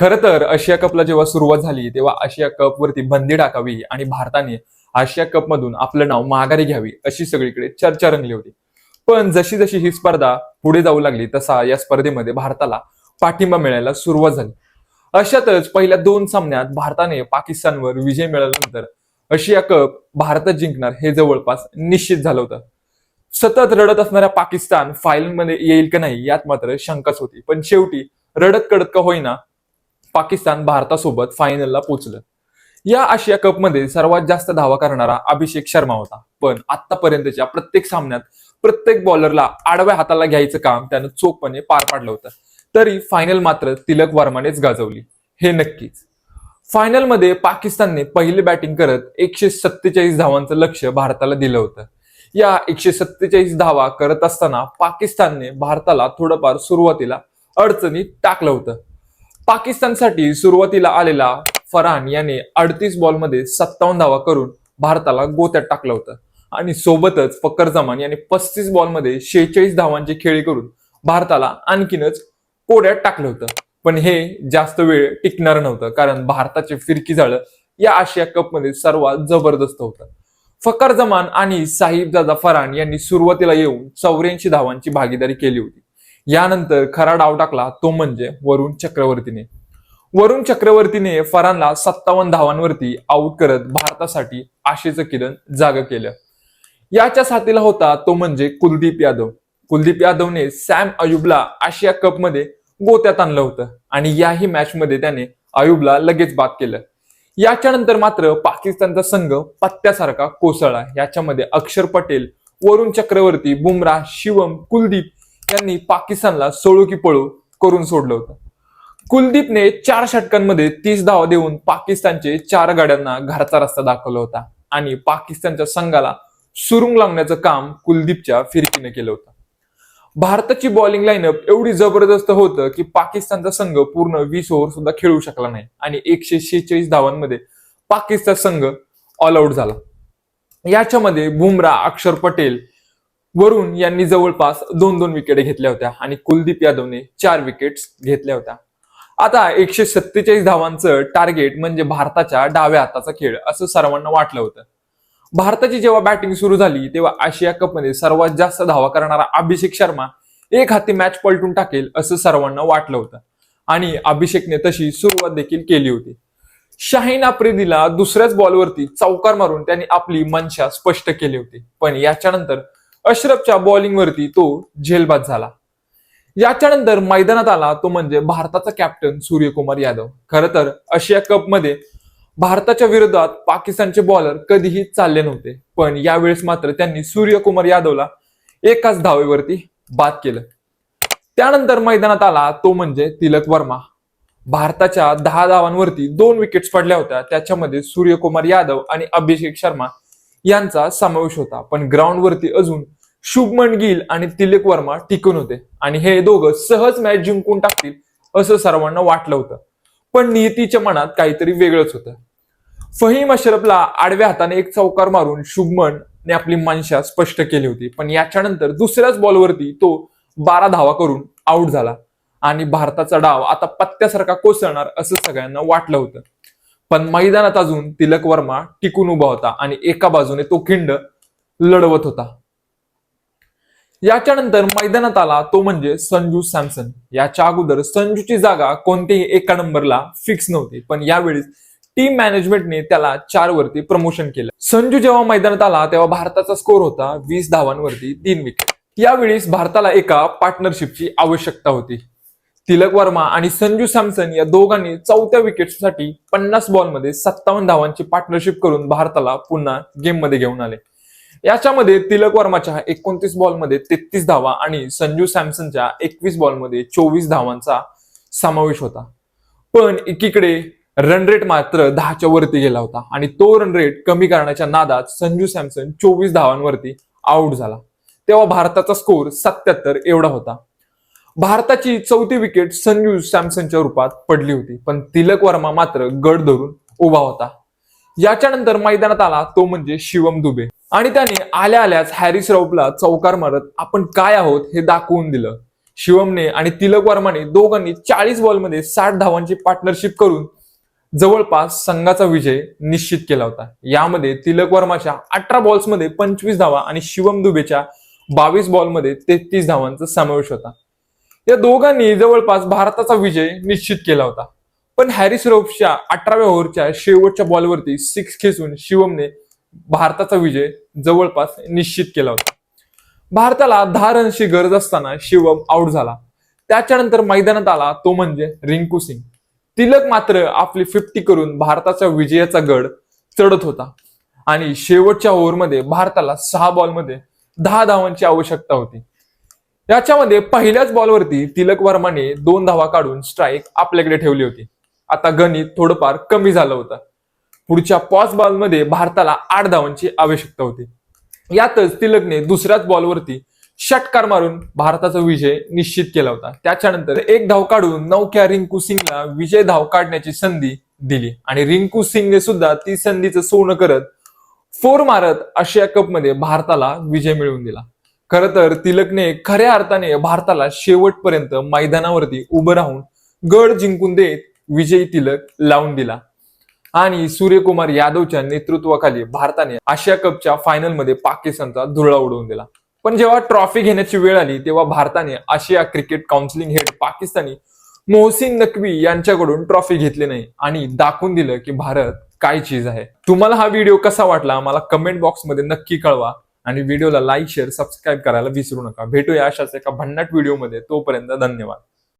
खरं तर आशिया कपला जेव्हा सुरुवात झाली तेव्हा आशिया कप वरती बंदी टाकावी आणि भारताने आशिया कप मधून आपलं नाव माघारी घ्यावी अशी सगळीकडे चर्चा रंगली होती. पण जशी जशी ही स्पर्धा पुढे जाऊ लागली तसा या स्पर्धेमध्ये भारताला पाठिंबा मिळायला सुरुवात झाली. अशातच पहिल्या दोन सामन्यात भारताने पाकिस्तानवर विजय मिळाल्यानंतर आशिया कप भारतात जिंकणार हे जवळपास निश्चित झालं होतं. सतत रडत असणाऱ्या पाकिस्तान फायनलमध्ये येईल का नाही यात मात्र शंकाच होती. पण शेवटी रडत कडत का होईना पाकिस्तान भारतासोबत फायनलला पोहोचलं. या आशिया कपमध्ये सर्वात जास्त धावा करणारा अभिषेक शर्मा होता. पण आतापर्यंतच्या प्रत्येक सामन्यात प्रत्येक बॉलरला आडव्या हाताला घ्यायचं काम त्यानं चोखपणे पार पाडलं होतं. तरी फायनल मात्र तिलक वर्मानेच गाजवली. हे नक्कीच. फायनलमध्ये पाकिस्तानने पहिली बॅटिंग करत एकशे सत्तेचाळीस धावांचं लक्ष भारताला दिलं होतं. या एकशे सत्तेचाळीस धावा करत असताना पाकिस्तानने भारताला थोडंफार सुरुवातीला अडचणीत टाकलं होतं. पाकिस्तानसाठी सुरुवातीला आलेला फरहान याने अडतीस बॉलमध्ये सत्तावन्न धावा करून भारताला गोत्यात टाकलं होतं. आणि सोबतच फकर जमान याने पस्तीस बॉलमध्ये शेहेचाळीस धावांची खेळी करून भारताला आणखीनच कोड्यात टाकलं होतं. पण हे जास्त वेळ टिकणार नव्हतं कारण भारताचे फिरकी झालं या आशिया कपमध्ये सर्वात जबरदस्त होतं. फकर जमान आणि साहिब फरहान यांनी सुरुवातीला येऊन चौऱ्याऐंशी धावांची भागीदारी केली होती. यानंतर खरा डाव टाकला तो म्हणजे वरुण चक्रवर्तीने. वरुण चक्रवर्तीने फरानला सत्तावन्न धावांवरती आऊट करत भारतासाठी आशेचं किरण जाग केलं याच्या साथीला होता तो म्हणजे कुलदीप यादव. कुलदीप यादवने सॅम अयुबला आशिया कपमध्ये गोत्यात आणलं होतं आणि याही मॅच मध्ये त्याने अयुबला लगेच बाद केलं. याच्यानंतर मात्र पाकिस्तानचा संघ पत्त्यासारखा कोसळला. याच्यामध्ये अक्षर पटेल वरुण चक्रवर्ती बुमराह शिवम कुलदीप यांनी पाकिस्तानला सोळू की पळू करून सोडलं होतं. कुलदीपने चार षटकांमध्ये तीस धावा देऊन पाकिस्तानचे चार गाड्यांना घरचा रस्ता दाखवला होता आणि पाकिस्तानच्या संघाला सुरुंग लावण्याचं काम कुलदीपच्या फिरकीने केलं होतं. भारताची बॉलिंग लाईनअप एवढी जबरदस्त होतं की पाकिस्तानचा संघ पूर्ण वीस ओव्हर सुद्धा खेळू शकला नाही आणि एकशे शेहेचाळीस धावांमध्ये पाकिस्तान संघ ऑल आउट झाला. याच्यामध्ये बुमराह अक्षर पटेल वरुण यांनी जवळपास दोन दोन विकेट घेतल्या होत्या आणि कुलदीप यादवने चार विकेट्स घेतल्या होत्या. आता एकशे सत्तेचाळीस धावांचं टार्गेट म्हणजे भारताच्या डाव्या हाताचा खेळ असं सर्वांना वाटलं होतं. भारताची जेव्हा बॅटिंग सुरू झाली तेव्हा आशिया कपमध्ये सर्वात जास्त धावा करणारा अभिषेक शर्मा एक हाती मॅच पलटून टाकेल असं सर्वांना वाटलं होतं. आणि अभिषेकने तशी सुरुवात देखील केली होती. शाहीन आफ्रिदीला दुसऱ्याच बॉलवरती चौकार मारून त्यांनी आपली मनशा स्पष्ट केली होती. पण याच्यानंतर अशरफच्या बॉलिंगवरती तो झेलबाद झाला. याच्यानंतर मैदानात आला तो म्हणजे भारताचा कॅप्टन सूर्यकुमार यादव. खरं तर आशिया कपमध्ये भारताच्या विरोधात पाकिस्तानचे बॉलर कधीही चालले नव्हते. पण यावेळेस मात्र त्यांनी सूर्यकुमार यादवला एकाच धावेवरती बाद केलं. त्यानंतर मैदानात आला तो म्हणजे तिलक वर्मा. भारताच्या दहा धावांवरती दोन विकेट्स पडल्या होत्या. त्याच्यामध्ये सूर्यकुमार यादव आणि अभिषेक शर्मा यांचा समावेश होता. पण ग्राउंडवरती अजून शुभमन गिल आणि तिलक वर्मा टिकून होते. आणि हे दोघं सहज मॅच जिंकून टाकतील असं सर्वांना वाटलं होतं. पण नियतीच्या मनात काहीतरी वेगळंच होतं. फहीम अशरफला आडव्या हाताने एक चौकार मारून शुभमनने आपली मनशा स्पष्ट केली होती. पण याच्यानंतर दुसऱ्याच बॉलवरती तो बारा धावा करून आऊट झाला. आणि भारताचा डाव आता पत्त्यासारखा कोसळणार असं सगळ्यांना वाटलं होतं. पण मैदानात अजून तिलक वर्मा टिकून उभा होता आणि एका बाजूने तो खिंड लढवत होता. याच्यानंतर मैदानात आला तो म्हणजे संजू सॅमसन. याच्या अगोदर संजूची जागा कोणत्याही एका नंबरला फिक्स नव्हती पण यावेळी टीम मॅनेजमेंटने त्याला चार वरती प्रमोशन केलं. संजू जेव्हा मैदानात आला तेव्हा भारताचा स्कोर होता वीस धावांवरती तीन विकेट यावेळीस भारताला एका पार्टनरशिपची आवश्यकता होती. तिलक वर्मा आणि संजू सॅमसन या दोघांनी चौथ्या विकेटसाठी पन्नास बॉलमध्ये सत्तावन्न धावांची पार्टनरशिप करून भारताला पुन्हा गेममध्ये घेऊन आले. याच्यामध्ये तिलक वर्माच्या एकोणतीस बॉलमध्ये तेहतीस धावा आणि संजू सॅमसनच्या एकवीस बॉलमध्ये चोवीस धावांचा समावेश होता. पण एकीकडे रन रेट मात्र दहाच्या वरती गेला होता आणि तो रन रेट कमी करण्याच्या नादात संजू सॅमसन चोवीस धावांवरती आऊट झाला. तेव्हा भारताचा स्कोर सत्याहत्तर एवढा होता. भारताची चौथी विकेट संजू सॅमसनच्या रूपात पडली होती. पण तिलक वर्मा मात्र गड धरून उभा होता. याच्यानंतर मैदानात आला तो म्हणजे शिवम दुबे. आणि त्याने आल्या आल्याच हॅरिस रौफला चौकार मारत आपण काय आहोत हे दाखवून दिलं. शिवमने आणि तिलक वर्माने दोघांनी चाळीस बॉलमध्ये साठ धावांची पार्टनरशिप करून जवळपास संघाचा विजय निश्चित केला होता. यामध्ये तिलक वर्माच्या अठरा बॉल्समध्ये पंचवीस धावा आणि शिवम दुबेच्या बावीस बॉलमध्ये तेहतीस धावांचा समावेश होता. या दोघांनी जवळपास भारताचा विजय निश्चित केला होता. पण हॅरिस रोफच्या अठराव्या ओव्हरच्या शेवटच्या बॉलवरती सिक्स खेचून शिवमने भारताचा विजय जवळपास निश्चित केला होता. भारताला दहा रनची गरज असताना शिवम आउट झाला. त्याच्यानंतर मैदानात आला तो म्हणजे रिंकू सिंग. तिलक मात्र आपली फिफ्टी करून भारताच्या विजयाचा गड चढत होता. आणि शेवटच्या ओव्हरमध्ये भारताला सहा बॉलमध्ये दहा धावांची आवश्यकता होती. याच्यामध्ये पहिल्याच बॉलवरती तिलक वर्माने दोन धावा काढून स्ट्राईक आपल्याकडे ठेवली होती. आता गणित थोडंफार कमी झालं होतं. पुढच्या पाच बॉलमध्ये भारताला आठ धावांची आवश्यकता होती. यातच तिलकने दुसऱ्याच बॉलवरती षटकार मारून भारताचा विजय निश्चित केला होता. त्याच्यानंतर एक धाव काढून नौक्या रिंकू सिंगला विजय धाव काढण्याची संधी दिली. आणि रिंकू सिंगने सुद्धा ती संधीचं सोनं करत फोर मारत आशिया कपमध्ये भारताला विजय मिळवून दिला. खर तर तिलकने खऱ्या अर्थाने भारताला शेवटपर्यंत मैदानावरती उभं राहून गड जिंकून देत विजयी तिलक लावून दिला. आणि सूर्यकुमार यादवच्या नेतृत्वाखाली भारताने आशिया कपच्या फायनलमध्ये पाकिस्तानचा धुळा उडवून दिला. पण जेव्हा ट्रॉफी घेण्याची वेळ आली तेव्हा भारताने Asia cricket counselling head Pakistani Mohsin Naqvi यांच्याकडून ट्रॉफी घेतली नाही आणि दाखवून दिलं की भारत काय चीज आहे. तुम्हाला हा व्हिडिओ कसा वाटला? मला कमेंट बॉक्समध्ये नक्की कळवा. आणि व्हिडिओला लाईक शेअर सबस्क्राईब करायला विसरू नका. भेटूया अशाच एका भन्नाट व्हिडिओमध्ये. तोपर्यंत धन्यवाद.